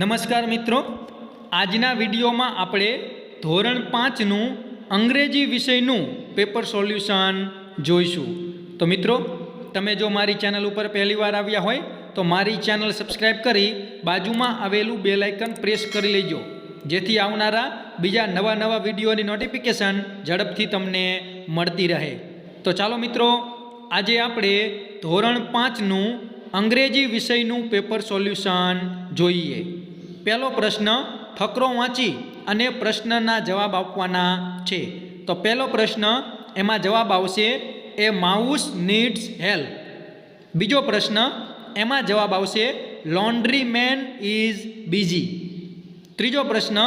નમસ્કાર મિત્રો. આજના વિડીયોમાં આપણે ધોરણ પાંચનું અંગ્રેજી વિષયનું પેપર સોલ્યુશન જોઈશું. તો મિત્રો, તમે જો મારી ચેનલ ઉપર પહેલીવાર આવ્યા હોય, તો મારી ચેનલ સબસ્ક્રાઈબ કરી બાજુમાં આવેલું બે આઇકન પ્રેસ કરી લેજો. જેથી આવનારા બીજા નવા નવા વિડીયોની નોટિફિકેશન ઝડપથી તમને મળતી રહે. તો ચાલો મિત્રો, આજે આપણે ધોરણ પાંચનું અંગ્રેજી વિષયનું પેપર સોલ્યુશન જોઈએ. પહેલો પ્રશ્ન, ફકરો વાંચી અને પ્રશ્નના જવાબ આપવાના છે. તો પહેલો પ્રશ્ન, એમાં જવાબ આવશે, એ માઉસ નીડ્સ હેલ્પ બીજો પ્રશ્ન, એમાં જવાબ આવશે લોન્ડ્રી મેન ઇઝ બીઝી. ત્રીજો પ્રશ્ન,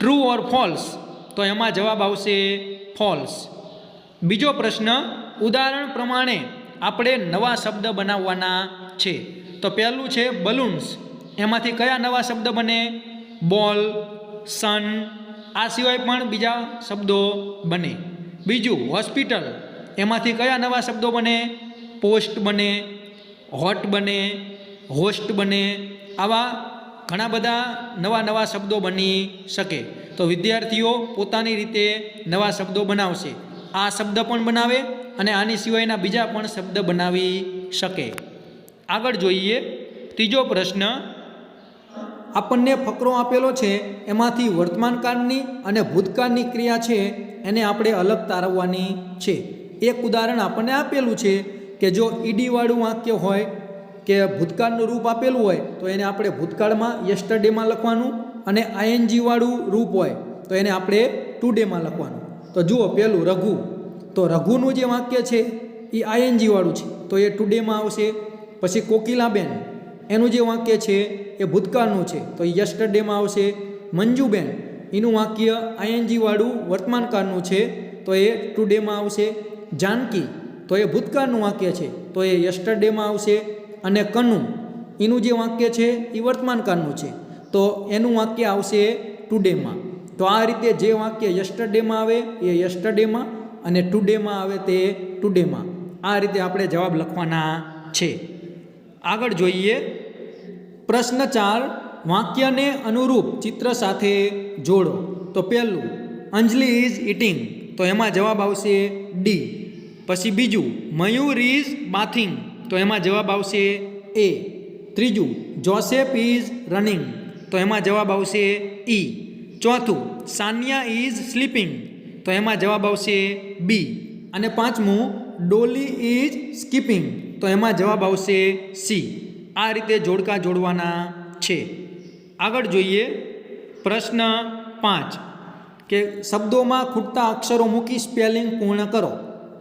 ટ્રુ ઓર ફોલ્સ? તો એમાં જવાબ આવશે, ફોલ્સ. બીજો પ્રશ્ન, ઉદાહરણ પ્રમાણે આપણે નવા શબ્દ બનાવવાના છે. તો પહેલું છે, બલૂન્સ. એમાંથી કયા નવા શબ્દ બને? બોલ, સન, આ સિવાય પણ બીજા શબ્દો બને. બીજું, હોસ્પિટલ, એમાંથી કયા નવા શબ્દો બને? પોસ્ટ બને, હોટ બને, હોસ્ટ બને, આવા ઘણા બધા નવા નવા શબ્દો બની શકે. તો વિદ્યાર્થીઓ પોતાની રીતે નવા શબ્દો બનાવશે. આ શબ્દ પણ બનાવે અને આની સિવાયના બીજા પણ શબ્દ બનાવી શકે. આગળ જોઈએ, ત્રીજો પ્રશ્ન આપણને ફકરો આપેલો છે, એમાંથી વર્તમાનકાળની અને ભૂતકાળની ક્રિયા છે, એને આપણે અલગ તારવવાની છે. એક ઉદાહરણ આપણને આપેલું છે કે જો ઈડીવાળું વાક્ય હોય કે ભૂતકાળનું રૂપ આપેલું હોય, તો એને આપણે ભૂતકાળમાં યસ્ટરડેમાં લખવાનું અને આઈએનજીવાળું રૂપ હોય, તો એને આપણે ટુડેમાં લખવાનું. તો જુઓ પહેલું રઘુ. તો રઘુનું જે વાક્ય છે એ આઈએનજીવાળું છે, તો એ ટુડેમાં આવશે. પછી કોકિલાબેન. એનું જે વાક્ય છે એ ભૂતકાળનું છે. તો યસ્ટરડેમાં આવશે. મંજુબેન, એનું વાક્ય આઈએનજીવાળું વર્તમાનકાળનું છે. તો એ ટુડેમાં આવશે. જાનકી, તો એ ભૂતકાળનું વાક્ય છે. તો એ યસ્ટરડેમાં આવશે. અને કનુ એનું જે વાક્ય છે એ વર્તમાનકાળનું છે. તો એનું વાક્ય આવશે ટુડેમાં. તો આ રીતે જે વાક્ય યસ્ટરડેમાં આવે એ યસ્ટરડેમાં અને ટુડેમાં આવે તે ટુડેમાં. આ રીતે આપણે જવાબ લખવાના છે. આગળ જોઈએ પ્રશ્ન ચાર, વાક્યને અનુરૂપ ચિત્ર સાથે જોડો. તો પહેલું, અંજલિ ઇઝ ઇટિંગ તો એમાં જવાબ આવશે ડી પછી બીજું, મયુર ઇઝ બાથિંગ તો એમાં જવાબ આવશે એ ત્રીજું જોસેફ ઇઝ રનિંગ તો એમાં જવાબ આવશે ઈ ચોથું, સાનિયા ઇઝ સ્લીપિંગ તો એમાં જવાબ આવશે બી અને પાંચમું, ડોલી ઇઝ સ્કીપિંગ તો એમાં જવાબ આવશે સી આ રીતે જોડકા જોડવાના છે. આગળ જોઈએ પ્રશ્ન પાંચ, કે શબ્દોમાં ખૂટતા અક્ષરો મૂકી સ્પેલિંગ પૂર્ણ કરો.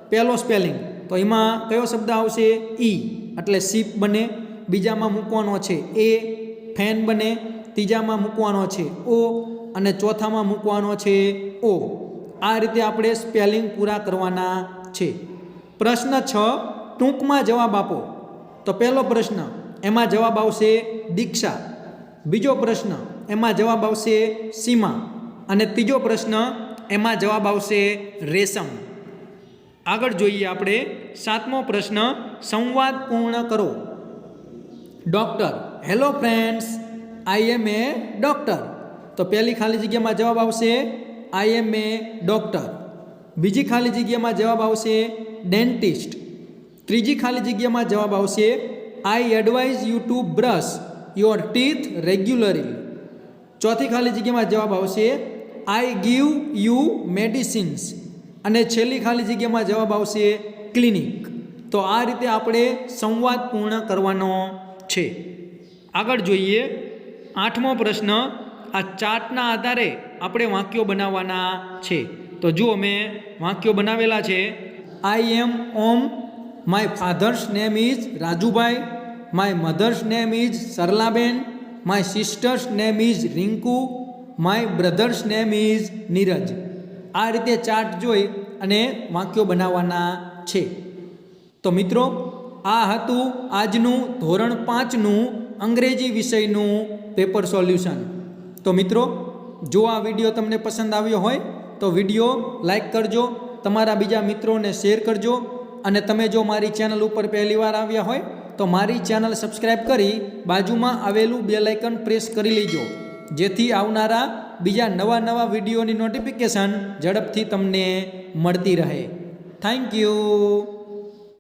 પહેલો સ્પેલિંગ, તો એમાં કયો શબ્દ આવશે? ઈ, એટલે સીપ બને, બીજામાં મૂકવાનો છે એ, ફેન બને, ત્રીજામાં મૂકવાનો છે ઓ, અને ચોથામાં મૂકવાનો છે ઓ. આ રીતે આપણે સ્પેલિંગ પૂરા કરવાના છે. પ્રશ્ન છ, ટૂંકમાં જવાબ આપો. તો પહેલો પ્રશ્ન એમાં જવાબ આવશે દીક્ષા. બીજો પ્રશ્ન એમાં જવાબ આવશે સીમા. અને ત્રીજો પ્રશ્ન એમાં જવાબ આવશે રેશમ. આગળ જોઈએ આપણે સાતમો પ્રશ્ન, સંવાદ પૂર્ણ કરો. Doctor hello friends I am a doctor તો પહેલી ખાલી જગ્યામાં જવાબ આવશે આઈ એમ એ ડૉક્ટર બીજી ખાલી જગ્યામાં જવાબ આવશે ડેન્ટિસ્ટ ત્રીજી ખાલી જગ્યામાં જવાબ આવશે I advise you to brush your teeth regularly ચોથી ખાલી જગ્યામાં જવાબ આવશે આઈ ગીવ યુ મેડિસિન્સ અને છેલ્લી ખાલી જગ્યામાં જવાબ આવશે ક્લિનિક તો આ રીતે આપણે સંવાદ પૂર્ણ કરવાનો છે. આગળ જોઈએ, આઠમો પ્રશ્ન, આ ચાર્ટના આધારે આપણે વાક્યો બનાવવાના છે. તો જુઓ મેં વાક્યો બનાવેલા છે. I am Om my father's name is Rajubhai. My mother's name is Saralaben. My sister's name is Rinku. My brother's name is Neeraj. આ રીતે ચાર્ટ જોઈ અને વાક્યો બનાવવાના છે. તો મિત્રો, આ હતું આજનું ધોરણ પાંચનું અંગ્રેજી વિષયનું પેપર સોલ્યુશન તો મિત્રો, જો આ વીડિયો તમને પસંદ આવ્યો હોય, તો વીડિયો લાઈક કરજો. તમારા બીજા મિત્રોને શેર કરજો. અને તમે જો મારી ચેનલ ઉપર પહેલીવાર આવ્યા હોય, તો મારી ચેનલ સબસ્ક્રાઈબ કરી બાજુમાં આવેલું બેલાઇકન પ્રેસ કરી લેજો. જેથી આવનારા બીજા નવા નવા વિડીયોની નોટિફિકેશન ઝડપથી તમને મળતી રહે. Thank you